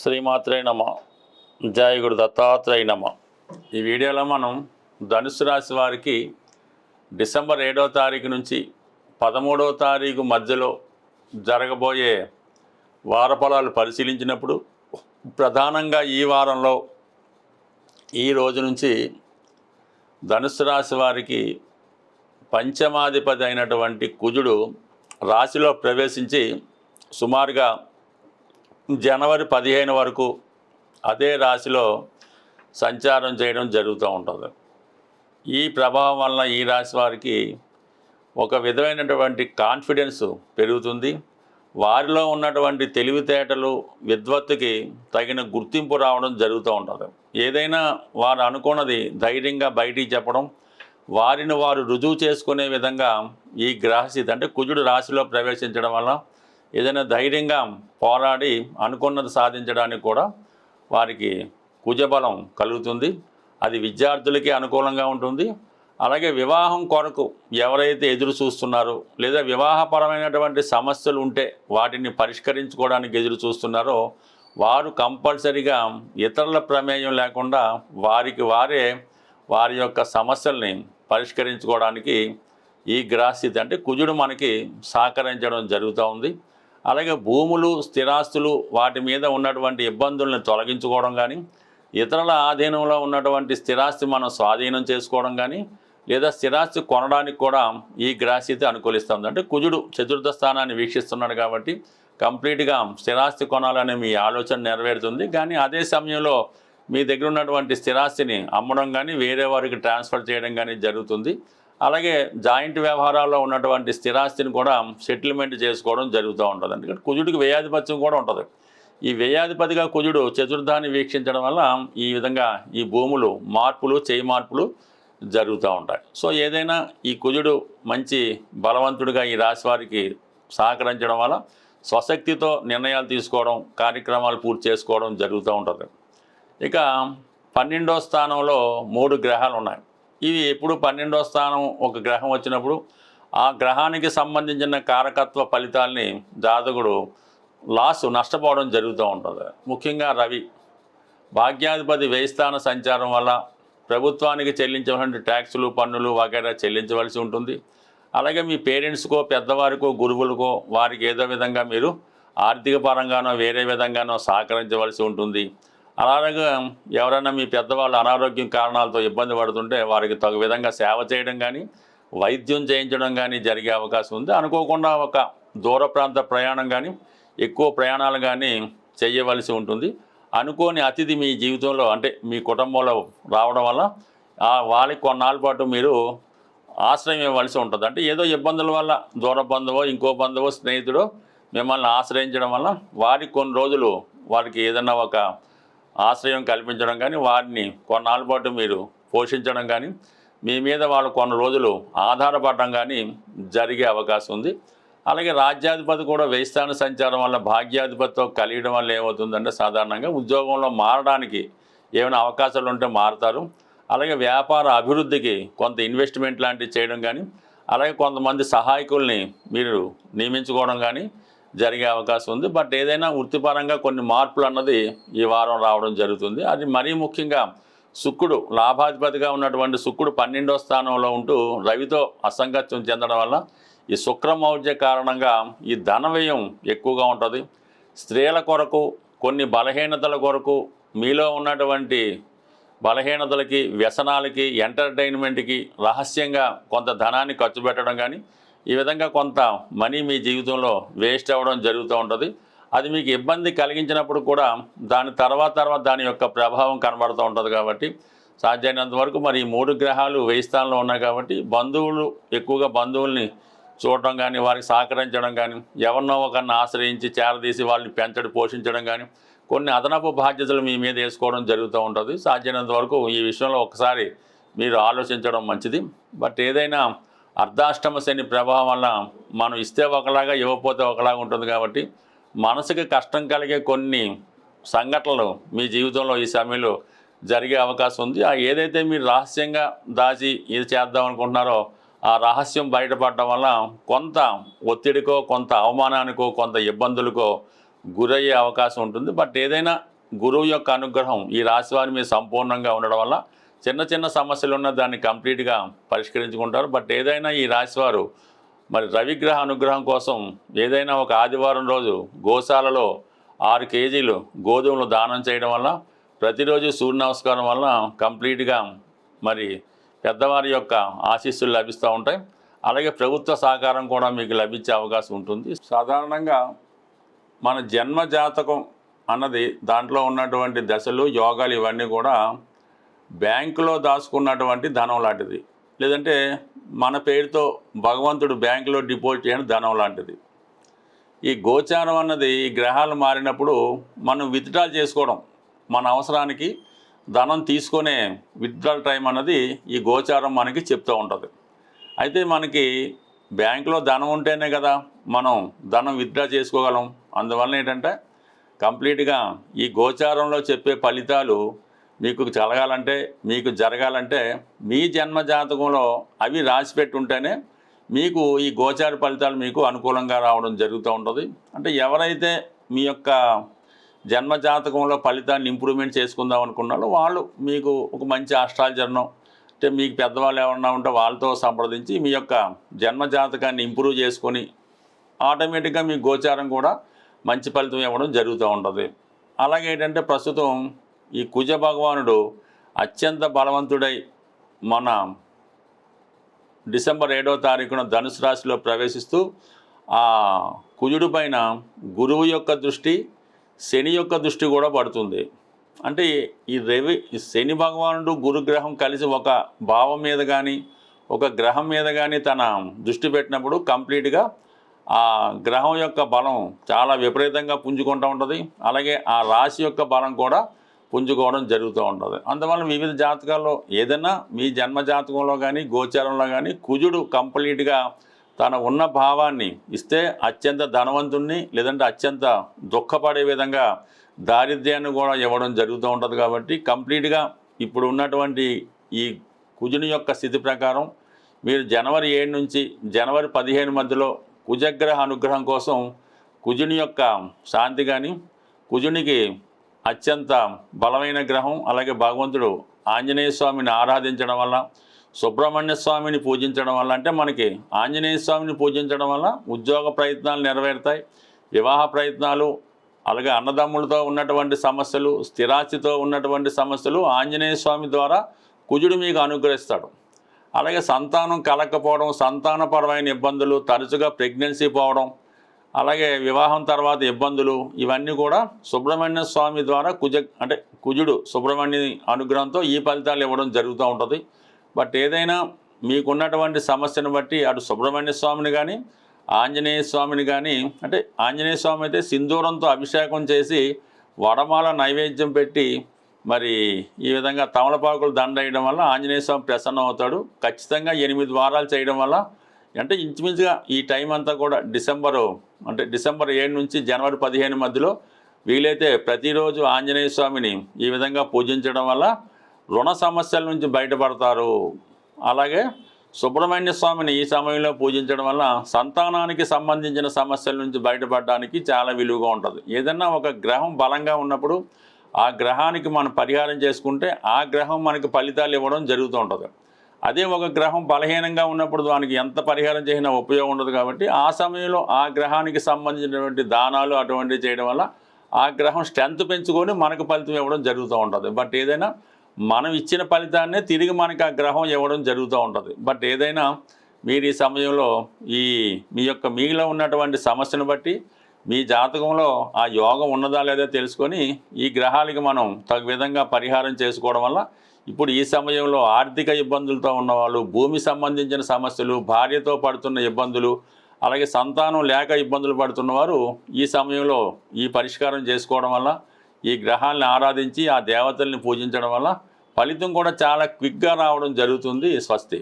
శ్రీమాత్రే నమ. జాయగుడు దత్తాత్రేయ నమ. ఈ వీడియోలో మనం ధనుసు రాశి వారికి డిసెంబర్ ఏడవ తారీఖు నుంచి పదమూడవ తారీఖు మధ్యలో జరగబోయే వారఫలాలు పరిశీలించినప్పుడు ప్రధానంగా ఈ వారంలో ఈ రోజు నుంచి ధనుసు రాశి వారికి పంచమాధిపతి అయినటువంటి కుజుడు రాశిలో ప్రవేశించి సుమారుగా జనవరి పదిహేను వరకు అదే రాశిలో సంచారం చేయడం జరుగుతూ ఉంటుంది. ఈ ప్రభావం వలన ఈ రాశి వారికి ఒక విధమైనటువంటి కాన్ఫిడెన్స్ పెరుగుతుంది. వారిలో ఉన్నటువంటి తెలివితేటలు విద్వత్తుకి తగిన గుర్తింపు రావడం జరుగుతూ ఉంటుంది. ఏదైనా వారు అనుకున్నది ధైర్యంగా బయటికి చెప్పడం వారిని వారు రుజువు చేసుకునే విధంగా ఈ గ్రహస్థితి అంటే కుజుడు రాశిలో ప్రవేశించడం వల్ల ఏదైనా ధైర్యంగా పోరాడి అనుకున్నది సాధించడానికి కూడా వారికి కుజబలం కలుగుతుంది. అది విద్యార్థులకి అనుకూలంగా ఉంటుంది. అలాగే వివాహం కొరకు ఎవరైతే ఎదురు చూస్తున్నారో లేదా వివాహపరమైనటువంటి సమస్యలు ఉంటే వాటిని పరిష్కరించుకోవడానికి ఎదురు చూస్తున్నారో వారు కంపల్సరిగా ఇతరుల ప్రమేయం లేకుండా వారికి వారే వారి యొక్క సమస్యల్ని పరిష్కరించుకోవడానికి ఈ గ్రహస్థితి అంటే కుజుడు మనకి సహకరించడం జరుగుతూ ఉంది. అలాగే భూములు స్థిరాస్తులు వాటి మీద ఉన్నటువంటి ఇబ్బందుల్ని తొలగించుకోవడం కానీ ఇతరుల ఆధీనంలో ఉన్నటువంటి స్థిరాస్తి మనం స్వాధీనం చేసుకోవడం కానీ లేదా స్థిరాస్తి కొనడానికి కూడా ఈ గ్రాసీత అనుకూలిస్తుంది. అంటే కుజుడు చతుర్థ స్థానాన్ని వీక్షిస్తున్నాడు కాబట్టి కంప్లీట్గా స్థిరాస్తి కొనాలనే మీ ఆలోచన నెరవేరుతుంది. కానీ అదే సమయంలో మీ దగ్గర ఉన్నటువంటి స్థిరాస్తిని అమ్మడం కానీ వేరే వారికి ట్రాన్స్ఫర్ చేయడం కానీ జరుగుతుంది. అలాగే జాయింట్ వ్యవహారాల్లో ఉన్నటువంటి స్థిరాస్తిని కూడా సెటిల్మెంట్ చేసుకోవడం జరుగుతూ ఉంటుంది. ఎందుకంటే కుజుడికి వ్యయాధిపత్యం కూడా ఉంటుంది. ఈ వ్యయాధిపతిగా కుజుడు చతుర్థాన్ని వీక్షించడం వల్ల ఈ విధంగా ఈ భూములు మార్పులు చేయి మార్పులు జరుగుతూ ఉంటాయి. సో ఏదైనా ఈ కుజుడు మంచి బలవంతుడిగా ఈ రాశి వారికి సహకరించడం వల్ల స్వశక్తితో నిర్ణయాలు తీసుకోవడం కార్యక్రమాలు పూర్తి చేసుకోవడం జరుగుతూ ఉంటుంది. ఇక పన్నెండో స్థానంలో మూడు గ్రహాలు ఉన్నాయి. ఇవి ఎప్పుడు పన్నెండో స్థానం ఒక గ్రహం వచ్చినప్పుడు ఆ గ్రహానికి సంబంధించిన కారకత్వ ఫలితాల్ని జాతకుడు లాస్ నష్టపోవడం జరుగుతూ ఉంటుంది. ముఖ్యంగా రవి భాగ్యాధిపతి వ్యయస్థాన సంచారం వల్ల ప్రభుత్వానికి చెల్లించవలసిన ట్యాక్సులు పన్నులు వగైరా చెల్లించవలసి ఉంటుంది. అలాగే మీ పేరెంట్స్కో పెద్దవారికో గురువులకో వారికి ఏదో విధంగా మీరు ఆర్థిక పరంగానో వేరే విధంగానో సహకరించవలసి ఉంటుంది. అలాగే ఎవరైనా మీ పెద్దవాళ్ళు అనారోగ్యం కారణాలతో ఇబ్బంది పడుతుంటే వారికి తగు విధంగా సేవ చేయడం కానీ వైద్యం చేయించడం కానీ జరిగే అవకాశం ఉంది. అనుకోకుండా ఒక దూర ప్రాంత ప్రయాణం కానీ ఎక్కువ ప్రయాణాలు కానీ చేయవలసి ఉంటుంది. అనుకోని అతిథి మీ జీవితంలో అంటే మీ కుటుంబంలో రావడం వల్ల వాళ్ళకి కొన్నాళ్ళ పాటు మీరు ఆశ్రయం ఇవ్వవలసి ఉంటుంది. అంటే ఏదో ఇబ్బందుల వల్ల దూర బంధువో ఇంకో బంధువో స్నేహితుడో మిమ్మల్ని ఆశ్రయించడం వల్ల వారికి కొన్ని రోజులు వారికి ఏదైనా ఒక ఆశ్రయం కల్పించడం కానీ వారిని కొన్నాళ్ళ పాటు మీరు పోషించడం కానీ మీ మీద వాళ్ళు కొన్ని రోజులు ఆధారపడడం కానీ జరిగే అవకాశం ఉంది. అలాగే రాజ్యాధిపతి కూడా వ్యయస్థాన సంచారం వల్ల భాగ్యాధిపతితో కలియడం వల్ల ఏమవుతుందంటే సాధారణంగా ఉద్యోగంలో మారడానికి ఏమైనా అవకాశాలు ఉంటే మారుతారు. అలాగే వ్యాపార అభివృద్ధికి కొంత ఇన్వెస్ట్మెంట్ లాంటివి చేయడం కానీ అలాగే కొంతమంది సహాయకుల్ని మీరు నియమించుకోవడం కానీ జరిగే అవకాశం ఉంది. బట్ ఏదైనా వృత్తిపరంగా కొన్ని మార్పులు అన్నది ఈ వారం రావడం జరుగుతుంది. అది మరీ ముఖ్యంగా శుక్రుడు లాభాధిపతిగా ఉన్నటువంటి శుక్రుడు పన్నెండో స్థానంలో ఉంటూ రవితో అసంగత్యం చెందడం వల్ల ఈ శుక్రమౌర్య కారణంగా ఈ ధన వ్యయం ఎక్కువగా ఉంటుంది. స్త్రీల కొరకు కొన్ని బలహీనతల కొరకు మీలో ఉన్నటువంటి బలహీనతలకి వ్యసనాలకి ఎంటర్టైన్మెంట్కి రహస్యంగా కొంత ధనాన్ని ఖర్చు పెట్టడం కానీ ఈ విధంగా కొంత మనీ మీ జీవితంలో వేస్ట్ అవ్వడం జరుగుతూ ఉంటుంది. అది మీకు ఇబ్బంది కలిగించినప్పుడు కూడా దాని తర్వాత తర్వాత దాని యొక్క ప్రభావం కనబడుతూ ఉంటుంది కాబట్టి సాధ్యమైనంత వరకు మరి ఈ మూడు గ్రహాలు వెయ్యి స్థానంలో ఉన్నాయి కాబట్టి బంధువులు ఎక్కువగా బంధువుల్ని చూడటం కానీ వారికి సహకరించడం కానీ ఎవరినో ఒకరిని ఆశ్రయించి చేరదీసి వాళ్ళని పెంచడం పోషించడం కానీ కొన్ని అదనపు బాధ్యతలు మీ మీద వేసుకోవడం జరుగుతూ ఉంటుంది. సాధ్యమైనంత వరకు ఈ విషయంలో ఒకసారి మీరు ఆలోచించడం మంచిది. బట్ ఏదైనా అర్ధాష్టమ శని ప్రభావం వల్ల మనం ఇస్తే ఒకలాగా ఇవ్వకపోతే ఒకలాగా ఉంటుంది కాబట్టి మనసుకి కష్టం కలిగే కొన్ని సంఘటనలు మీ జీవితంలో ఈ సమయంలో జరిగే అవకాశం ఉంది. ఆ ఏదైతే మీరు రహస్యంగా దాచి ఇది చేద్దాం అనుకుంటున్నారో ఆ రహస్యం బయటపడడం వల్ల కొంత ఒత్తిడికో కొంత అవమానానికో కొంత ఇబ్బందులకో గురయ్యే అవకాశం ఉంటుంది. బట్ ఏదైనా గురువు యొక్క అనుగ్రహం ఈ రాశి వారి మీద సంపూర్ణంగా ఉండడం వల్ల చిన్న చిన్న సమస్యలు ఉన్న దాన్ని కంప్లీట్గా పరిష్కరించుకుంటారు. బట్ ఏదైనా ఈ రాశివారు మరి రవిగ్రహ అనుగ్రహం కోసం ఏదైనా ఒక ఆదివారం రోజు గోశాలలో ఆరు కేజీలు గోధుమలు దానం చేయడం వల్ల ప్రతిరోజు సూర్య నమస్కారం వల్ల కంప్లీట్గా మరి పెద్దవారి యొక్క ఆశీస్సులు లభిస్తూ ఉంటాయి. అలాగే ప్రభుత్వ సహకారం కూడా మీకు లభించే అవకాశం ఉంటుంది. సాధారణంగా మన జన్మ జాతకం అన్నది దాంట్లో ఉన్నటువంటి దశలు యోగాలు ఇవన్నీ కూడా బ్యాంకులో దాచుకున్నటువంటి ధనం లాంటిది. లేదంటే మన పేరుతో భగవంతుడు బ్యాంకులో డిపాజిట్ చేయడం ధనం లాంటిది. ఈ గోచారం అన్నది ఈ గ్రహాలు మారినప్పుడు మనం విత్డ్రా చేసుకోవడం మన అవసరానికి ధనం తీసుకునే విత్డ్రాల్ టైం అన్నది ఈ గోచారం మనకి చెప్తూ ఉంటుంది. అయితే మనకి బ్యాంకులో ధనం ఉంటేనే కదా మనం ధనం విత్డ్రా చేసుకోగలం. అందువల్ల ఏంటంటే కంప్లీట్గా ఈ గోచారంలో చెప్పే ఫలితాలు మీకు కలగాలంటే మీకు జరగాలంటే మీ జన్మ జాతకంలో అవి రాసి పెట్టి ఉంటేనే మీకు ఈ గోచార ఫలితాలు మీకు అనుకూలంగా రావడం జరుగుతూ ఉంటుంది. అంటే ఎవరైతే మీ యొక్క జన్మ జాతకంలో ఫలితాన్ని ఇంప్రూవ్మెంట్ చేసుకుందాం అనుకున్నారో వాళ్ళు మీకు ఒక మంచి ఆస్ట్రాలజర్ను అంటే మీకు పెద్దవాళ్ళు ఏమన్నా ఉంటే వాళ్ళతో సంప్రదించి మీ యొక్క జన్మ జాతకాన్ని ఇంప్రూవ్ చేసుకొని ఆటోమేటిక్గా మీ గోచారం కూడా మంచి ఫలితం ఇవ్వడం జరుగుతూ ఉంటుంది. అలాగే ఏంటంటే ప్రస్తుతం ఈ కుజ భగవానుడు అత్యంత బలవంతుడై మన డిసెంబర్ ఏడవ తారీఖున ధనుసు రాశిలో ప్రవేశిస్తూ ఆ కుజుడు పైన గురువు యొక్క దృష్టి శని యొక్క దృష్టి కూడా పడుతుంది. అంటే ఈ రవి ఈ శని భగవానుడు గురుగ్రహం కలిసి ఒక భావం మీద కానీ ఒక గ్రహం మీద కానీ తన దృష్టి పెట్టినప్పుడు కంప్లీట్గా ఆ గ్రహం యొక్క బలం చాలా విపరీతంగా పుంజుకుంటూ ఉంటుంది. అలాగే ఆ రాశి యొక్క బలం కూడా పుంజుకోవడం జరుగుతూ ఉంటుంది. అందువల్ల వివిధ జాతకాల్లో ఏదైనా మీ జన్మ జాతకంలో కానీ గోచారంలో కానీ కుజుడు కంప్లీట్గా తన ఉన్న భావాన్ని ఇస్తే అత్యంత ధనవంతుణ్ణి లేదంటే అత్యంత దుఃఖపడే విధంగా దారిద్ర్యాన్ని కూడా ఇవ్వడం జరుగుతూ ఉంటుంది కాబట్టి కంప్లీట్గా ఇప్పుడు ఉన్నటువంటి ఈ కుజుని యొక్క స్థితి ప్రకారం మీరు జనవరి ఏడు నుంచి జనవరి పదిహేను మధ్యలో కుజగ్రహ అనుగ్రహం కోసం కుజుని యొక్క శాంతి కానీ కుజునికి అత్యంత బలమైన గ్రహం అలాగే భగవంతుడు ఆంజనేయ స్వామిని ఆరాధించడం వల్ల సుబ్రహ్మణ్య స్వామిని పూజించడం వల్ల అంటే మనకి ఆంజనేయ స్వామిని పూజించడం వల్ల ఉద్యోగ ప్రయత్నాలు నెరవేరుతాయి వివాహ ప్రయత్నాలు అలాగే అన్నదమ్ములతో ఉన్నటువంటి సమస్యలు స్థిరాస్తితో ఉన్నటువంటి సమస్యలు ఆంజనేయ స్వామి ద్వారా కుజుడు మీకు అనుగ్రహిస్తాడు. అలాగే సంతానం కలకపోవడం సంతానపరమైన ఇబ్బందులు తరచుగా ప్రెగ్నెన్సీ పోవడం అలాగే వివాహం తర్వాత ఇబ్బందులు ఇవన్నీ కూడా సుబ్రహ్మణ్య స్వామి ద్వారా కుజ అంటే కుజుడు సుబ్రహ్మణ్య అనుగ్రహంతో ఈ ఫలితాలు ఇవ్వడం జరుగుతూ ఉంటుంది. బట్ ఏదైనా మీకున్నటువంటి సమస్యను బట్టి అటు సుబ్రహ్మణ్య స్వామిని కానీ ఆంజనేయ స్వామిని కానీ అంటే ఆంజనేయ స్వామి అయితే సింధూరంతో అభిషేకం చేసి వడమాల నైవేద్యం పెట్టి మరి ఈ విధంగా తమలపాకులు దండ వేయడం వల్ల ఆంజనేయ స్వామి ప్రసన్నం అవుతాడు. ఖచ్చితంగా ఎనిమిది వారాలు చేయడం వల్ల అంటే ఇంచుమించుగా ఈ టైం అంతా కూడా డిసెంబరు అంటే డిసెంబర్ ఏడు నుంచి జనవరి పదిహేను మధ్యలో వీలైతే ప్రతిరోజు ఆంజనేయ స్వామిని ఈ విధంగా పూజించడం వల్ల రుణ సమస్యల నుంచి బయటపడతారు. అలాగే సుబ్రహ్మణ్య స్వామిని ఈ సమయంలో పూజించడం వల్ల సంతానానికి సంబంధించిన సమస్యల నుంచి బయటపడడానికి చాలా విలువగా ఉంటుంది. ఏదన్నా ఒక గ్రహం బలంగా ఉన్నప్పుడు ఆ గ్రహానికి మనం పరిహారం చేసుకుంటే ఆ గ్రహం మనకి ఫలితాలు ఇవ్వడం జరుగుతూ ఉంటుంది. అదే ఒక గ్రహం బలహీనంగా ఉన్నప్పుడు దానికి ఎంత పరిహారం చేసినా ఉపయోగం ఉండదు కాబట్టి ఆ సమయంలో ఆ గ్రహానికి సంబంధించినటువంటి దానాలు అటువంటివి చేయడం వల్ల ఆ గ్రహం స్ట్రెంత్ పెంచుకొని మనకు ఫలితం ఇవ్వడం జరుగుతూ ఉంటుంది. బట్ ఏదైనా మనం ఇచ్చిన ఫలితాన్నే తిరిగి మనకి ఆ గ్రహం ఇవ్వడం జరుగుతూ ఉంటుంది. బట్ ఏదైనా మీరు ఈ సమయంలో ఈ మీ యొక్క మీలో ఉన్నటువంటి సమస్యను బట్టి మీ జాతకంలో ఆ యోగం ఉన్నదా లేదా తెలుసుకొని ఈ గ్రహాలకి మనం తగు విధంగా పరిహారం చేసుకోవడం వల్ల ఇప్పుడు ఈ సమయంలో ఆర్థిక ఇబ్బందులతో ఉన్నవాళ్ళు భూమి సంబంధించిన సమస్యలు భార్యతో పడుతున్న ఇబ్బందులు అలాగే సంతానం లేక ఇబ్బందులు పడుతున్నవారు ఈ సమయంలో ఈ పరిష్కారం చేసుకోవడం వల్ల ఈ గ్రహాలను ఆరాధించి ఆ దేవతల్ని పూజించడం వల్ల ఫలితం కూడా చాలా క్విక్గా రావడం జరుగుతుంది స్వస్తి.